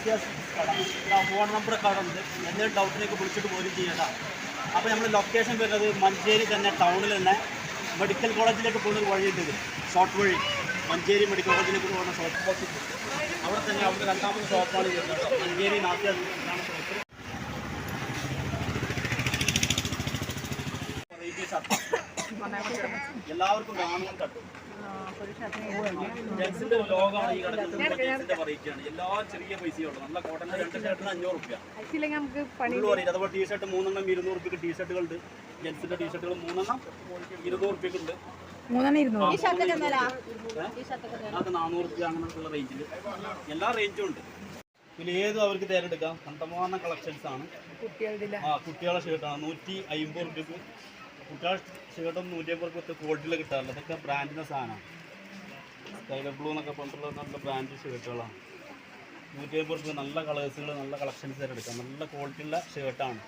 നാസ്യ phone നമ്പറൊക്കെ അവിടെ ഉണ്ട് എന്തെങ്കിലും ഡൗട്ടിലേക്ക് വിളിച്ചിട്ട് പോലും ചെയ്യേണ്ട അപ്പോൾ നമ്മൾ ലൊക്കേഷൻ വരുന്നത് മഞ്ചേരി തന്നെ ടൗണിൽ തന്നെ മെഡിക്കൽ കോളേജിലേക്ക് പോകുന്ന ഒരു വഴിയുണ്ട് ഷോർട്ട് വഴി മഞ്ചേരി മെഡിക്കൽ കോളേജിലേക്ക് പോകുന്ന ഷോർട്ട് പോസ്റ്റ് അവിടെ തന്നെ അവിടെ രണ്ടാമത് ഷോപ്പാണ് വരുന്നത് മഞ്ചേരി ഷോപ്പ് എല്ലാവർക്കും കാണുവാൻ തട്ടും ജെൻസിന്റെ ലോകമാണ് ഈ കിടക്കുന്നത് ജെൻസിന്റെ എല്ലാ ചെറിയ പൈസയുള്ളൂ. നല്ല കോട്ടന്റെ രണ്ട് ഷർട്ടിന് അഞ്ഞൂറ് റുപ്യ അതുപോലെ ടീഷർട്ട് മൂന്നെണ്ണം ഇരുന്നൂറ് റുപ്യക്ക് ടീഷർട്ടുകളുണ്ട് ജെൻസിന്റെ ടീഷർട്ടുകൾ മൂന്നെണ്ണം ഇരുന്നൂറ്. റുപ്യക്ക് ഉണ്ട് നാനൂറ് റുപ്യ അങ്ങനെയുള്ള റേഞ്ചിൽ എല്ലാ റേഞ്ചും ഉണ്ട്. പിന്നെ ഏതും അവർക്ക് തിരഞ്ഞെടുക്കാം കണ്ടമാന കളക്ഷൻസ് ആണ് കുട്ടികളുടെ ആ കുട്ടികളെ ഷർട്ടാണ് നൂറ്റി അയിമ്പത് റുപ്യക്ക് കുട്ടികളെ ഷർട്ടും നൂറ്റി അമ്പത് റുപ്യത്തെ ക്വാളിറ്റിയിൽ കിട്ടാറില്ല ഇതൊക്കെ ബ്രാൻഡിന്റെ സാധനമാണ്. സ്കൈ ബ്ലൂ എന്നൊക്കെ പറഞ്ഞിട്ടുള്ള നല്ല ബ്രാൻഡ് ഷർട്ടുകളാണ് നൂറ്റിയമ്പത് റുപ്യ നല്ല കളേഴ്സുകൾ നല്ല കളക്ഷൻസ് തന്നെ എടുക്കാം. നല്ല ക്വാളിറ്റിയുള്ള ഷർട്ടാണ്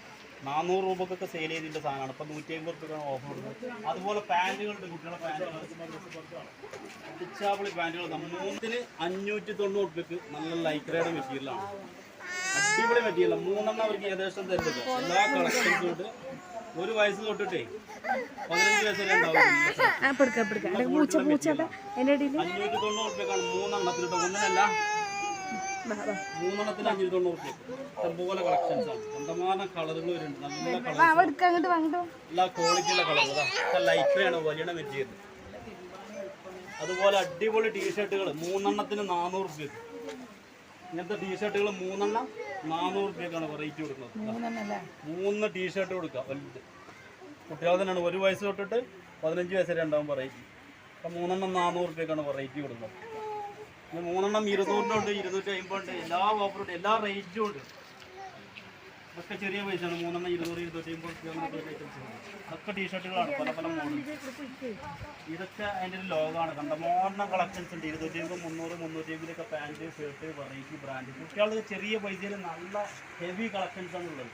നാനൂറ് രൂപക്കൊക്കെ സെയിൽ ചെയ്തിന്റെ സാധനമാണ്. ഇപ്പം നൂറ്റി അമ്പത് റുപ്യക്കാണ് ഓഫർ കൊടുക്കുന്നത് അതുപോലെ പാന്റുകളുണ്ട് കുട്ടികളുടെ പാന്റുകൾ പിച്ചാപ്പിളി പാന്റുകൾ മൂന്നിന് അഞ്ഞൂറ്റി തൊണ്ണൂറ് രൂപയ്ക്ക് നല്ല ലൈക്രയുടെ മെറ്റീരിയലാണ് അടിപൊളി പറ്റിയല്ല മൂന്നെണ്ണം അവർക്ക് ഏകദേശം തരുന്നത് എല്ലാ കളക്ഷൻസും ഉണ്ട്. ഒരു വയസ്സ് തൊട്ടിട്ടേ പതിനഞ്ച് വയസ്സ് വരെ ഉണ്ടാവും അഞ്ഞൂറ്റി തൊണ്ണൂറ് റുപ്യക്കാണ് മൂന്നെണ്ണത്തിന് കേട്ടോ ഒന്നിനല്ല മൂന്നെണ്ണത്തിന് അഞ്ഞൂറ്റി തൊണ്ണൂറ് റുപ്യ കളക്ഷൻസ് ആണ്. കണ്ടമാനം കളറുകൾ വരുന്നുണ്ട്. നല്ല കളർ എല്ലാ ക്വാളിറ്റിയുള്ള കളർ ലൈക്രയാണ് വലിയ മെറ്റീരിയൽ അതുപോലെ അടിപൊളി ടീഷർട്ടുകൾ മൂന്നെണ്ണത്തിന് നാനൂറ് റുപ്യ. ഇങ്ങനത്തെ ടീഷർട്ടുകൾ മൂന്നെണ്ണം നാനൂറ് റുപ്യക്കാണ് വെറൈറ്റി കൊടുക്കുന്നത്. മൂന്ന് ടീഷർട്ട് കൊടുക്കുക വലുത്. കുട്ടികൾ തന്നെയാണ്. ഒരു വയസ്സ് തൊട്ടിട്ട് പതിനഞ്ച് വയസ്സ് വരെ ഉണ്ടാവും വെറൈറ്റി അപ്പം മൂന്നെണ്ണം നാനൂറ് റുപ്യക്കാണ് വെറൈറ്റി കൊടുക്കുന്നത്. മൂന്നെണ്ണം മൂന്നെണ്ണം ഇരുന്നൂറിനുണ്ട് ഇരുന്നൂറ്റി അമ്പതുണ്ട് എല്ലാ ഓഫറുണ്ട് എല്ലാ റേറ്റും ഉണ്ട്. ഇതൊക്കെ ചെറിയ പൈസയാണ്. മൂന്നെണ്ണം ഇരുന്നൂറ് ഇരുന്നൂറ്റി അമ്പത് റുപ്യ ഐറ്റംസ് അതൊക്കെ ടീഷർട്ടുകളാണ് പല പല മോഡൽ. ഇതൊക്കെ അതിന്റെ ഒരു ലോകമാണ് കണ്ടമാനം കളക്ഷൻസ് ഉണ്ട്. ഇരുന്നൂറ്റി അമ്പത് മുന്നൂറ് മുന്നൂറ്റി അമ്പതിലൊക്കെ പാന്റ് ഷർട്ട് വെറൈറ്റി ബ്രാൻഡ് കുട്ടികളുടെ ചെറിയ പൈസയിൽ നല്ല ഹെവി കളക്ഷൻസ് ആണ്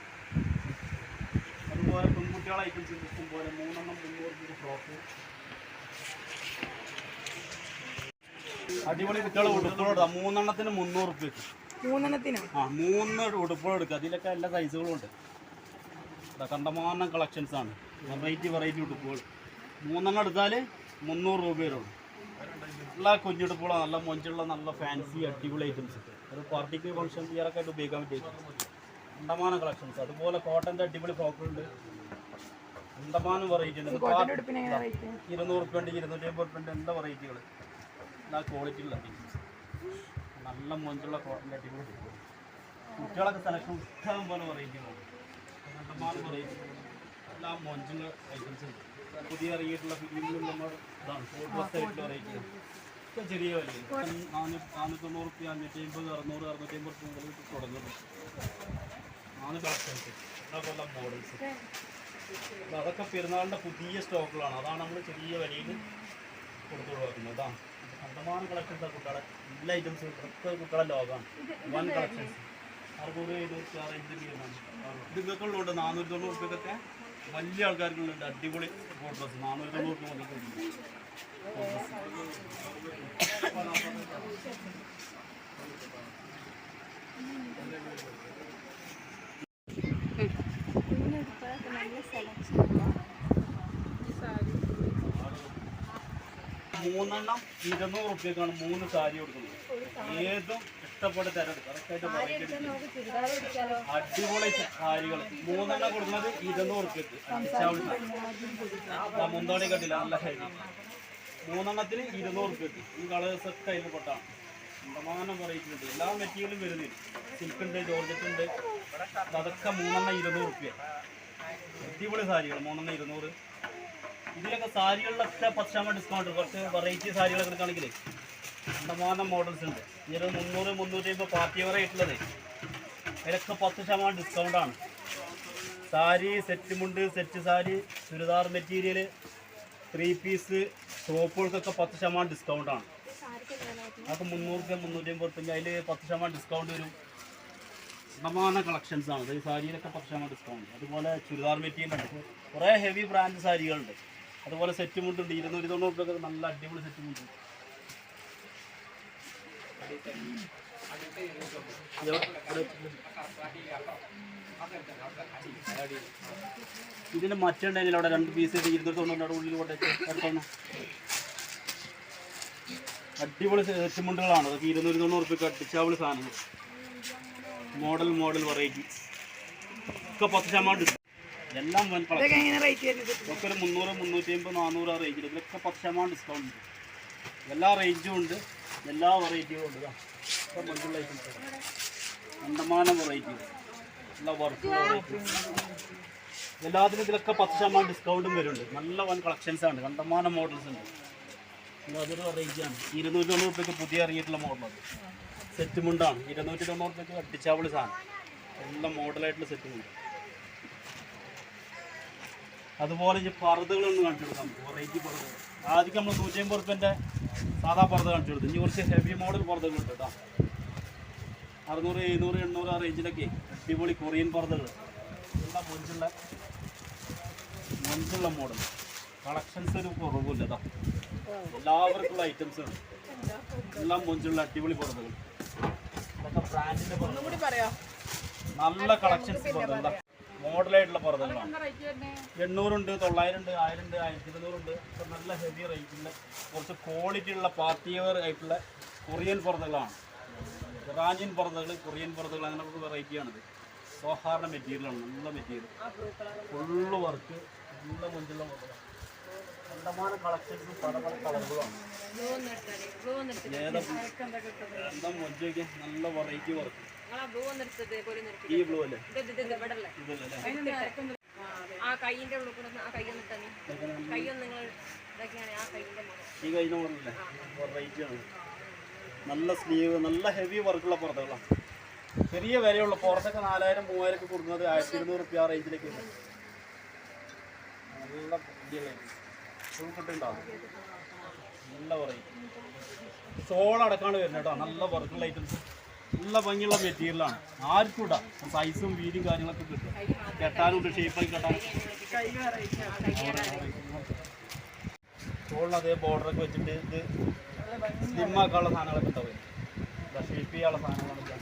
അതുപോലെ പെൺകുട്ടികളെ ഐറ്റംസ് ഇഷ്ടം പോലെ മൂന്നെണ്ണം മുന്നൂറ് ഫ്രോക്ക് അടിപൊളി കുട്ടികളെ കൊടുത്തോടാ മൂന്നെണ്ണത്തിന് മുന്നൂറ് റുപ്യക്ക് മൂന്നെണ്ണത്തിനോ? ആ മൂന്ന് ഉടുപ്പുകൾ എടുക്കുക. അതിലൊക്കെ എല്ലാ സൈസുകളും ഉണ്ട്. കണ്ടമാനം കളക്ഷൻസ് ആണ്. വെറൈറ്റി വെറൈറ്റി ഉടുപ്പുകൾ. മൂന്നെണ്ണം എടുത്താൽ മുന്നൂറ് രൂപ വരുള്ളൂ എല്ലാ കുഞ്ഞുടുപ്പുകളാണ് നല്ല മൊഞ്ചുള്ള നല്ല ഫാൻസി അടിപൊളി ഐറ്റംസ് ഒരു പാർട്ടിക്ക് ഫംഗ്ഷൻ ഇയറൊക്കെ ആയിട്ട് ഉപയോഗിക്കാൻ പറ്റിയ കണ്ടമാനം കളക്ഷൻസ് അതുപോലെ കോട്ടന്റെ അടിപൊളി ഫ്രോക്കുണ്ട് കണ്ടമാനം വെറൈറ്റി ഉണ്ട്. ഇരുന്നൂറ് റുപ്യ ഉണ്ട് ഇരുന്നൂറ്റി അമ്പത് റുപ്യ ഉണ്ട് എല്ലാ വെറൈറ്റികൾ എല്ലാ ക്വാളിറ്റിയുള്ള ഐറ്റംസ് നല്ല മൊഞ്ചുള്ള കോട്ടന്റെ അടിപൊളി കുട്ടികളൊക്കെ സെലക്ഷൻ ഇഷ്ടം പോലെ വെറൈറ്റി വെറൈറ്റികൾ എല്ലാ മൊഞ്ചുള്ള ഐറ്റംസ് ഉണ്ട്. പുതിയ ഇറങ്ങിയിട്ടുള്ള ഫിലിമിലും നമ്മൾ ഇതാണ്. ഫുൾ വെറൈറ്റികൾ ഒക്കെ ചെറിയ വലിയ നാനൂറ്റി തൊണ്ണൂറ് റുപ്യ അഞ്ഞൂറ്റി അമ്പത് അറുന്നൂറ് അറുന്നൂറ്റി അമ്പത് റുപ്യ മുതൽ തുടങ്ങുന്നു. നാല് എല്ലാ മോഡൽസ് അതൊക്കെ പെരുന്നാളിന്റെ പുതിയ സ്റ്റോക്കുകളാണ് അതാണ് നമ്മൾ ചെറിയ വിലയിൽ കൊടുത്തു കൊടുക്കുന്നത് അതാണ് കണ്ടമാനം കളക്ഷൻസ് കുട്ടികളെ എല്ലാ ഐറ്റംസും ഒക്കെ കുട്ടികളെ ലോകമാണ് വൺ കളക്ഷൻസ് അറുന്നൂറ് എഴുന്നൂറ്റി ആറ് റേഞ്ചിൽ ചെയ്യുന്നതാണ് ഇത് ഇതൊക്കെയുള്ളതുകൊണ്ട് നാനൂറ്റി തൊണ്ണൂറ് റുപ്യക്കൊക്കെ വലിയ ആൾക്കാർക്കുള്ളുണ്ട് അടിപൊളി കോട്ട് ഡ്രസ്സ് നാനൂറ്റി തൊണ്ണൂറ് റുപ്യ മുതൽ മൂന്നെണ്ണം ഇരുന്നൂറ് റുപ്യക്കാണ് മൂന്ന് സാരി കൊടുക്കുന്നത്. ഏതും ഇഷ്ടപ്പെട്ട് കറക്റ്റായിട്ട് പറയുന്നത് അടിപൊളി സാരികൾ മൂന്നെണ്ണം കൊടുക്കുന്നത് ഇരുന്നൂറ് റുപ്യക്ക് മുന്തോണി കണ്ടില്ല. നല്ല ഹൈറ്റ് മൂന്നെണ്ണത്തിന് ഇരുന്നൂറ് റുപ്യക്ക് ഈ കളർ സെറ്റ് അതിൽ പെട്ടാണ് ശതമാനം വെറൈറ്റി ഉണ്ട് എല്ലാ മെറ്റീരിയലും വരുന്നില്ല. സിൽക്ക് ഉണ്ട് ജോർജറ്റ് ഉണ്ട്. അതൊക്കെ മൂന്നെണ്ണം ഇരുന്നൂറ് റുപ്യ അടിപൊളി സാരികൾ മൂന്നെണ്ണം ഇരുന്നൂറ്. ഇതിലൊക്കെ സാരികളിലൊക്കെ പത്ത് ശതമാനം ഡിസ്കൗണ്ട് കുറച്ച് വെറൈറ്റി സാരികളൊക്കെ എടുക്കുകയാണെങ്കിൽ ശതമാനം മോഡൽസ് ഉണ്ട്. ഇതിൽ മുന്നൂറ് മുന്നൂറ്റി അമ്പത് പാർട്ടി വെയർ ആയിട്ടുള്ളത്. അതിലൊക്കെ പത്ത് ശതമാനം ഡിസ്കൗണ്ടാണ് സാരി സെറ്റ് മുണ്ട് set sari churidar material three piece ടോപ്പുകൾക്കൊക്കെ പത്ത് ശതമാനം ഡിസ്കൗണ്ടാണ് അതൊക്കെ മുന്നൂറ് മുന്നൂറ്റി അമ്പത് റുപ്യ അതിൽ പത്ത് ശതമാനം ഡിസ്കൗണ്ട് വരും. ശതമാനം കളക്ഷൻസ് ആണ്. ഈ സാരിയിലൊക്കെ പത്ത് ശതമാനം ഡിസ്കൗണ്ട് അതുപോലെ ചുരിദാർ മെറ്റീരിയൽ ഉണ്ട്. കുറേ ഹെവി ബ്രാൻഡ് സാരികളുണ്ട്. അതുപോലെ സെറ്റ് മുണ്ടുണ്ട് ഇരുന്നൂറ്റി തൊണ്ണൂറ് രൂപ നല്ല അടിപൊളി സെറ്റ് മുണ്ട്. ഇതിന് മറ്റുണ്ടെങ്കിൽ അവിടെ രണ്ട് പീസ് ഇരുന്നൂറ്റി തൊണ്ണൂറ് ഉള്ളിൽ കൊണ്ടേക്ക് അടിപൊളി അടിപൊളി സെറ്റുമുണ്ടുകളാണ് അതൊക്കെ ഇരുന്നൂറ്റി തൊണ്ണൂറ് റുപ്യക്ക് അടിച്ചാവളി സാധനങ്ങൾ. മോഡൽ മോഡൽ വെറൈറ്റി ഒക്കെ പത്ത് ശതമാനം എല്ലാം വൻ കളക്ഷൻ ഇതൊക്കെ റേറ്റ് വരുന്നത് ഒക്കെ ഒരു മുന്നൂറ് മുന്നൂറ്റി അമ്പത് നാനൂറ് ആ റേഞ്ചിൽ ഇതിലൊക്കെ പത്ത് ശതമാനം ഡിസ്കൗണ്ട് ഉണ്ട്. എല്ലാ റേഞ്ചും ഉണ്ട്. എല്ലാ വെറൈറ്റിയും ഉണ്ട് മറ്റുള്ള കണ്ടമാനം വെറൈറ്റി എല്ലാ വർക്ക് എല്ലാത്തിനും ഇതിലൊക്കെ പത്ത് ശതമാനം ഡിസ്കൗണ്ടും വരുന്നുണ്ട്. നല്ല വൻ കളക്ഷൻസ് ആണ്. കണ്ടമാന മോഡൽസ് ഉണ്ട്. അതൊരു അതൊരു വെറൈറ്റിയാണ് ഇരുന്നൂറ്റി തൊണ്ണൂറ് റുപ്യക്ക് പുതിയ ഇറങ്ങിയിട്ടുള്ള മോഡലാണ് സെറ്റ് മുണ്ടാണ്. ഇരുന്നൂറ്റി തൊണ്ണൂറ് റുപ്യക്ക് അടിച്ചാവളി സാധനം. എല്ലാം മോഡലായിട്ടുള്ള സെറ്റ് മുണ്ട്. അതുപോലെ ഈ പറുതുകളൊന്നും കാണിച്ചു കൊടുക്കാം വെറൈറ്റി പറുതുകൾ ആദ്യം നമ്മൾ നൂറ്റി അമ്പത് റുപ്യന്റെ സാധാ പറുത കാണിച്ചു കൊടുത്തു ഇനി കുറച്ച് ഹെവി മോഡൽ പർദ്ദകളുണ്ട് കേട്ടോ. അറുന്നൂറ് എഴുന്നൂറ് എണ്ണൂറ് ആ റേഞ്ചിലൊക്കെ അടിപൊളി കൊറിയൻ പറുതുകൾ എല്ലാം മുഞ്ചുള്ള? മുഞ്ചുള്ള മോഡൽ കളക്ഷൻസ് ഒരു കുറവില്ല കേട്ടോ. എല്ലാവർക്കുള്ള ഐറ്റംസ് ഉണ്ട് എല്ലാം മുഞ്ചുള്ള അടിപൊളി പറുതുകൾ ബ്രാൻഡിന്റെ നല്ല കളക്ഷൻസ് പർദ്ദകൾ മോഡലായിട്ടുള്ള പർദ്ദങ്ങളാണ് എണ്ണൂറുണ്ട് തൊള്ളായിരം ഉണ്ട് ആയിരം ഉണ്ട് ആയിരത്തി ഇരുന്നൂറുണ്ട് ഇപ്പം നല്ല ഹെവി റേറ്റിന്റെ കുറച്ച് ക്വാളിറ്റി ഉള്ള പാർട്ടിയവർ ആയിട്ടുള്ള കൊറിയൻ പർദ്ദകളാണ്. ഇറാനിയൻ പർദ്ദകൾ കൊറിയൻ പർദ്ദകൾ അങ്ങനെ ഒരു വെറൈറ്റിയാണിത് സോഹാറിന്റെ മെറ്റീരിയലാണ് നല്ല മെറ്റീരിയൽ ഫുള്ള് വർക്ക് നല്ല മുഞ്ചുള്ള കണ്ടമാനം കളക്ഷൻസും പല പല കളറുകളാണ്. ഏതാ എന്താ മുഞ്ചൊക്കെ നല്ല വെറൈറ്റി വർക്ക് ഈ ബ്ലൂ അല്ലേ? ആ കൈയിന്റെ ഉള്ളിൽ കൂടെ തന്നെ നിങ്ങൾ ഇതൊക്കെയാണ് ആ കൈയിന്റെ ഈ മോഡലല്ലേ ആണ്. നല്ല സ്ലീവ് നല്ല ഹെവി വർക്കുള്ള പുറത്തുകളാണ് ചെറിയ വിലയുള്ള. പുറത്തൊക്കെ നാലായിരം മൂവായിരം ഒക്കെ കൊടുക്കുന്നത് ആയിരത്തി ഇരുന്നൂറ് റുപ്യ ആ റേഞ്ചിലേക്ക്. നല്ല ഉണ്ടാവും നല്ല വെറൈറ്റി സോൾ അടക്കാണ് വരുന്നത് കേട്ടോ നല്ല വർക്കുള്ള ഐറ്റംസ് നല്ല ഭംഗിയുള്ള മെറ്റീരിയലാണ് ആർക്കും ഇടാം സൈസും വീതിയും കാര്യങ്ങളൊക്കെ കിട്ടും. കെട്ടാനുണ്ട് ഷേപ്പായി കെട്ടാനും. ചോളിൽ അതേ ബോർഡറൊക്കെ വെച്ചിട്ട് ഇത് സ്ലിമ്മാക്കാനുള്ള സാധനങ്ങളൊക്കെ ഉണ്ടാവും. ഷേപ്പ് ചെയ്യാനുള്ള സാധനങ്ങളൊക്കെ.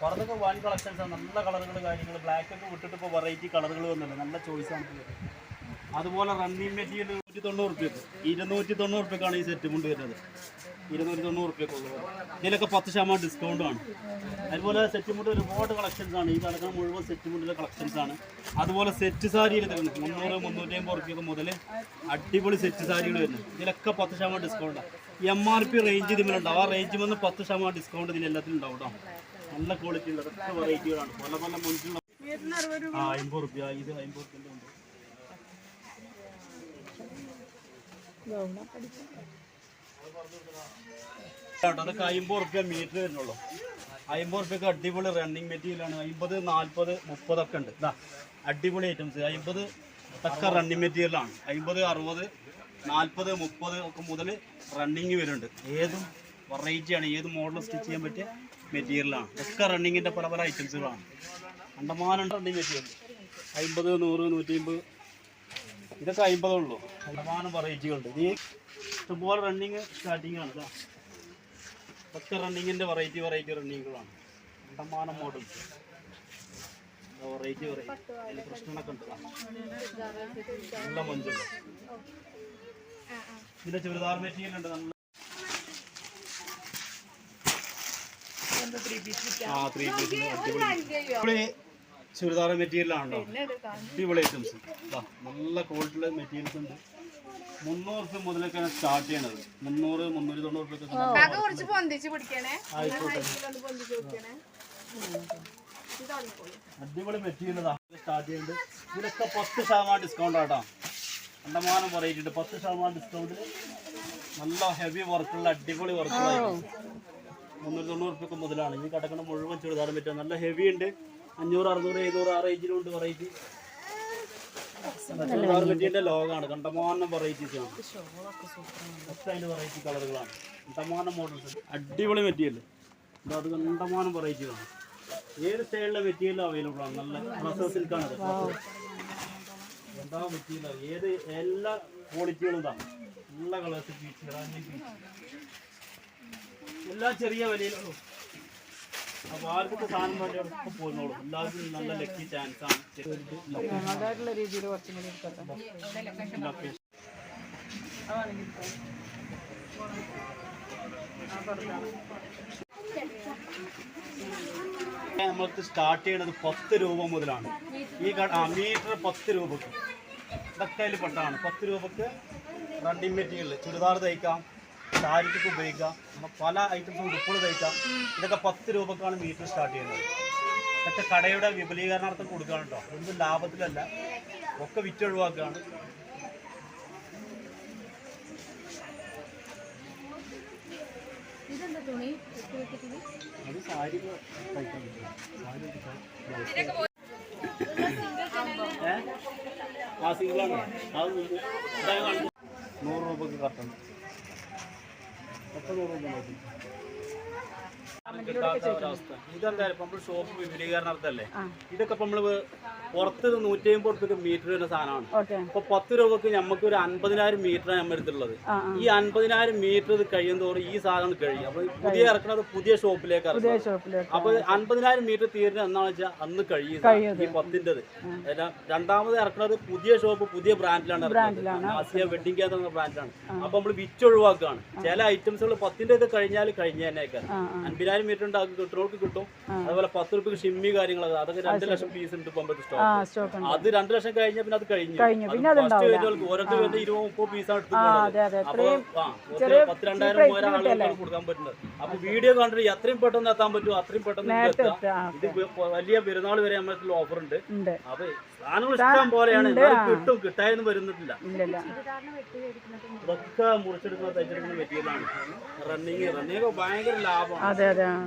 പുറത്തൊക്കെ വൺ കളക്ഷൻസ് ആണ്. നല്ല കളറുകൾ കാര്യങ്ങൾ ബ്ലാക്ക് ഒക്കെ വിട്ടിട്ട് ഇപ്പോൾ വെറൈറ്റി കളറുകൾ വന്നിട്ടുണ്ട്. നല്ല ചോയ്സ് ആണ് ഇത്. അതുപോലെ റണ്ണിങ് മെറ്റീരിയൽ നൂറ്റി തൊണ്ണൂറ് റുപ്യക്ക് ഇരുന്നൂറ്റി തൊണ്ണൂറ് റുപ്യക്കാണ് ഈ സെറ്റ് കൊണ്ട് വരുന്നത്. ഇരുന്നൂറ്റി തൊണ്ണൂറ് റുപ്യക്കുള്ളത് ഇതിലൊക്കെ പത്ത് ശതമാനം ഡിസ്കൗണ്ട് ആണ്. അതുപോലെ സെറ്റ് മുണ്ട് ഒരുപാട് കളക്ഷൻസ് ആണ്. ഈ കിടക്കുന്ന മുഴുവൻ സെറ്റ് മുണ്ടിലെ കളക്ഷൻസ് ആണ്. അതുപോലെ സെറ്റ് സാരിയിൽ തരുന്നത് മുന്നൂറ് മുന്നൂറ്റി അമ്പത് റുപ്യൊക്കെ മുതൽ അടിപൊളി സെറ്റ് സാരികൾ വരുന്നത് ഇതിലൊക്കെ പത്ത് ശതമാനം ഡിസ്കൗണ്ടാണ് എം ആർ പി റേഞ്ച് ഇതിലുണ്ടാവും ആ റേഞ്ച് വന്ന് പത്ത് ശതമാനം ഡിസ്കൗണ്ട് ഇതിൽ എല്ലാത്തിലും ഉണ്ടാവും കേട്ടോ നല്ല ക്വാളിറ്റി ഉള്ള അതൊക്കെ വെറൈറ്റികളാണ് പല പല മുൻസിലുള്ള ആ അമ്പത് റുപ്യ. ഇത് അമ്പത് റുപ്യന്റെ ഉണ്ട്. അതൊക്കെ അമ്പത് റുപ്യ മീറ്റർ വരുന്നുള്ളൂ. അമ്പത് റുപ്യക്ക് അടിപൊളി റണ്ണിങ് മെറ്റീരിയലാണ് അമ്പത് നാൽപ്പത് മുപ്പതൊക്കെ ഉണ്ട്. ഇതാ അടിപൊളി ഐറ്റംസ് അമ്പത് ഒക്കെ റണ്ണിങ് മെറ്റീരിയലാണ് അമ്പത് അറുപത് നാൽപ്പത് മുപ്പത് ഒക്കെ മുതൽ റണ്ണിങ് വരുന്നുണ്ട്. ഏതും വെറൈറ്റിയാണ് ഏത് മോഡൽ സ്റ്റിച്ച് ചെയ്യാൻ പറ്റിയ മെറ്റീരിയലാണ് ഒക്കെ റണ്ണിങ്ങിന്റെ പല പല ഐറ്റംസുകളാണ് അണ്ടമാനം റണ്ണിങ് മെറ്റീരിയൽ അമ്പത് നൂറ് നൂറ്റി അമ്പത് ഇതൊക്കെ അമ്പതേ ഉള്ളൂ. കണ്ടമാനം വെറൈറ്റികളുണ്ട് ഇത് ഇഷ്ടംപോലെ റണ്ണിങ് സ്റ്റാർട്ടിങ് ആണ് ഒക്കെ റണ്ണിങ്ങിന്റെ വെറൈറ്റി വെറൈറ്റി റണ്ണിങ്ങുകളാണ് കണ്ടമാനം മോഡൽസ് വെറൈറ്റി വെറൈറ്റി അതിൽ ഉണ്ട് നല്ല മഞ്ചുണ്ട് ഇതിന്റെ ചുരിദാർ മെറ്റീരിയൽ ഉണ്ട്. നമ്മൾ ആ ത്രീ പീസ് അടിപൊളി. അടിപൊളി ചുരിദാർ മെറ്റീരിയലാണല്ലോ അടിപൊളി ഐറ്റംസ് നല്ല ക്വാളിറ്റിയുള്ള മെറ്റീരിയൽസ് ഉണ്ട്. മുന്നൂറ് റുപ്യ മുതലൊക്കെയാണ് സ്റ്റാർട്ട് ചെയ്യണത്. മുന്നൂറ് മുന്നൂറ്റി തൊണ്ണൂറ് അടിപൊളി മെറ്റീരിയൽ സ്റ്റാർട്ട് ചെയ്യുന്നുണ്ട് ഇതിലൊക്കെ പത്ത് ശതമാനം ഡിസ്കൗണ്ട് ആട്ടോ കണ്ടമാനം പറയിട്ടുണ്ട് പത്ത് ശതമാനം ഡിസ്കൗണ്ടിൽ നല്ല ഹെവി വർക്കുള്ള അടിപൊളി വർക്കുള്ള മുന്നൂറ്റി തൊണ്ണൂറ് റുപ്യക്ക് മുതലാണ്. ഈ കിടക്കുന്ന മുഴുവൻ ചുരിദാറും പറ്റുക നല്ല ഹെവി ഉണ്ട് അഞ്ഞൂറ് അറുന്നൂറ് എഴുന്നൂറ് ആ റേഞ്ചിലുണ്ട് വെറൈറ്റി മെറ്റീരിയലിന്റെ ലോഗാണ്. കണ്ടമാനം വെറൈറ്റീസ് ആണ്. ഒക്കെ അതിന്റെ വെറൈറ്റി കളറുകളാണ് കണ്ടമാനം മോഡൽസ് അടിപൊളി മെറ്റീരിയൽ അത് കണ്ടമാനം വെറൈറ്റികളാണ് ഏത് സ്റ്റൈലിലെ മെറ്റീരിയലും അവൈലബിൾ ആണ്? നല്ല പ്രസർ സിൽക്കാണ് എന്താ മെറ്റീരിയൽ ഏത് എല്ലാ ക്വാളിറ്റികളും ഇതാണ് നല്ല കളേഴ്സ് പീച്ച് എല്ലാ എല്ലാം ചെറിയ വിലയിലുള്ളൂ അപ്പോൾ ആർക്കൊക്കെ സാധനം വേണ്ടിയവർക്ക് പോയിരുന്നോളൂ എല്ലാവർക്കും നല്ല ലക്കി ചാൻസ് ആണ്. രീതിയിൽ കുറച്ചും കൂടി നമുക്ക് സ്റ്റാർട്ട് ചെയ്യണത് പത്ത് രൂപ മുതലാണ്. ഈ ആ മീറ്റർ പത്ത് രൂപക്ക്. ഇതൊക്കെ പെട്ടാണ് പത്ത് രൂപക്ക് റണ്ണിങ് മെറ്റീരിയൽ ചുരിദാർ തയ്ക്കാം. സാരിക്കൊക്കെ ഉപയോഗിക്കാം പല ഐറ്റംസും ഉടുപ്പുകൾ തയ്ക്കാം. ഇതൊക്കെ പത്ത് രൂപക്കാണ് മീറ്റർ സ്റ്റാർട്ട് ചെയ്യുന്നത്. ഇതൊക്കെ കടയുടെ വിപുലീകരണാർത്ഥം കൊടുക്കുകയാണ് കേട്ടോ ഒന്നും ലാഭത്തിലല്ല. ഒക്കെ വിറ്റൊഴിവാക്കുകയാണ് അത് സാരി തയ്ക്കാൻ സാരി? ആ സിംഗിളാണ് നൂറ് രൂപക്ക് കട്ടണം ഒക്കെ നൂറ് രൂപ മതി. കിട്ടാത്ത ഒരവസ്ഥ ഇതെന്തായാലും ഇപ്പൊ നമ്മൾ ഷോപ്പ് വിപുലീകരണത്തല്ലേ ഇതൊക്കെ ഇപ്പൊ നമ്മൾ പുറത്ത് നൂറ്റി അമ്പത് റുപ്യക്ക് മീറ്റർ വരുന്ന സാധനമാണ്. ഇപ്പൊ പത്ത് രൂപക്ക് നമുക്ക് ഒരു അൻപതിനായിരം മീറ്റർ നമ്മൾ എടുത്തിട്ടുള്ളത് ഈ അൻപതിനായിരം മീറ്റർ ഇത് കഴിയും തോറും ഈ സാധനം കഴിയും. അപ്പൊ പുതിയ ഇറക്കുന്നത് പുതിയ ഷോപ്പിലേക്ക് അപ്പൊ അൻപതിനായിരം മീറ്റർ തീരുന്ന എന്നാന്ന് വെച്ചാൽ അന്ന് കഴിയും ഈ പത്തിന്റെത് രണ്ടാമത് ഇറക്കുന്നത് പുതിയ ഷോപ്പ് പുതിയ ബ്രാൻഡിലാണ് ഇറക്കുന്നത് ആസിയ വെഡിങ് കേന്ദ്ര എന്ന ബ്രാൻഡാണ് അപ്പൊ നമ്മൾ വിറ്റ് ഒഴിവാക്കുകയാണ് ചില ഐറ്റംസുകൾ പത്തിന്റെ ഒക്കെ കഴിഞ്ഞാൽ കഴിഞ്ഞ തന്നെയൊക്കെ ആ. ആ അൻപതിനായിരം മീറ്റർ ഉണ്ട് അത് കിട്ടുന്നവർക്ക് കിട്ടും അതുപോലെ പത്ത് റുപ്യക്ക് ഷിമ്മി കാര്യങ്ങളൊക്കെ അതൊക്കെ രണ്ട് ലക്ഷം പീസ് ഉണ്ട് ഇപ്പൊ സ്റ്റോക്ക് അത് രണ്ട് ലക്ഷം കഴിഞ്ഞാൽ പിന്നെ അത് കഴിഞ്ഞു. ഓരോരുത്തർ വരുന്ന ഇരുപത് മുപ്പത് പീസാണ് എടുത്ത് ആ അതെ അതെ. അപ്പൊ എത്രയും ആ, പത്ത് രണ്ടായിരം മൂവായിരം കൊടുക്കാൻ പറ്റുന്നത്. അപ്പൊ വീഡിയോ കണ്ടിട്ട് എത്രയും പെട്ടെന്ന് എത്താൻ പറ്റുമോ? അത്രയും പെട്ടെന്ന് ഇത് വലിയ പെരുന്നാൾ വരെ നമ്മളെ ഓഫർ ഉണ്ട്. ഉണ്ട്. അപ്പൊ സാധനങ്ങൾ ഇഷ്ടം പോലെയാണ്. എന്നാലും കിട്ടും കിട്ടായെന്ന് വരുന്നില്ല ഇല്ലല്ല. ഇതൊക്കെ മുറിച്ചെടുക്കുന്ന തയ്ച്ചെടുക്കുന്ന മെറ്റീരിയലാണ് റണ്ണിങ് റണ്ണിങ് ഭയങ്കര ലാഭമാണ്. അതെ അതെ ആ.